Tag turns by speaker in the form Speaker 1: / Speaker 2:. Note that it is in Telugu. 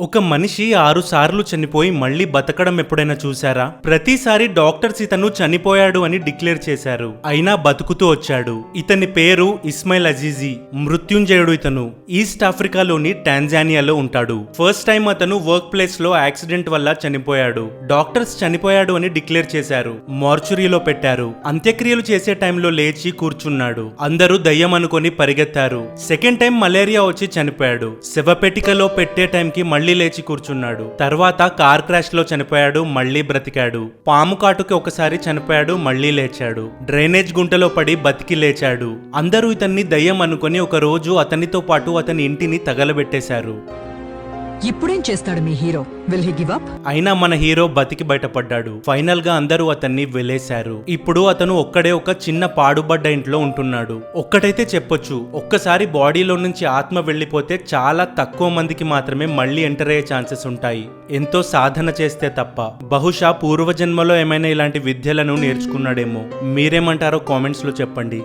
Speaker 1: ఒక మనిషి ఆరు సార్లు చనిపోయి మళ్ళీ బతకడం ఎప్పుడైనా చూశారా? ప్రతిసారి డాక్టర్స్ ఇతను చనిపోయాడు అని డిక్లేర్ చేశారు. అయినా బతుకుతూ వచ్చాడు. ఇతని పేరు ఇస్మాయిల్ అజీజీ. మృత్యుంజయుడు ఇతను. ఈస్ట్ ఆఫ్రికాలోని టాంజానియాలో ఉంటాడు. ఫస్ట్ టైం అతను వర్క్ ప్లేస్లో యాక్సిడెంట్ వల్ల చనిపోయాడు. డాక్టర్స్ చనిపోయాడు అని డిక్లేర్ చేశారు. మార్చురీలో పెట్టారు. అంత్యక్రియలు చేసే టైంలో లేచి కూర్చున్నాడు. అందరూ దయ్యం అనుకొని పరిగెత్తారు. సెకండ్ టైం మలేరియా వచ్చి చనిపోయాడు. శవపెటికలో పెట్టే టైంకి మళ్ళీ లేచి కూర్చున్నాడు. తర్వాత కార్ క్రాష్లో చనిపోయాడు మళ్ళీ బ్రతికాడు. పాము కాటుకి ఒకసారి చనిపోయాడు మళ్ళీ లేచాడు. డ్రైనేజ్ గుంటలో పడి బతికి లేచాడు. అందరూ ఇతన్ని దయ్యం అనుకొని ఒక రోజు అతనితో పాటు అతని ఇంటిని తగలబెట్టేశారు.
Speaker 2: ఇప్పుడేం చేస్తాడు మీ hero? Will he give up
Speaker 1: అయినా మన హీరో బతికి బయటపడ్డాడు. ఫైనల్గా అందరూ అతన్ని వెలేశారు. ఇప్పుడు అతను ఒక్కడే ఒక చిన్న పాడుబడ్డ ఇంట్లో ఉంటున్నాడు. ఒక్కటైతే చెప్పొచ్చు ఒక్కసారి బాడీలో నుంచి ఆత్మ వెళ్ళిపోతే చాలా తక్కువ మందికి మాత్రమే మళ్ళీ ఎంటర్ అయ్యే ఛాన్సెస్ ఉంటాయి. ఎంతో సాధన చేస్తే తప్ప. బహుశా పూర్వజన్మలో ఏమైనా ఇలాంటి విద్యలను నేర్చుకున్నాడేమో. మీరేమంటారో కామెంట్స్లో చెప్పండి.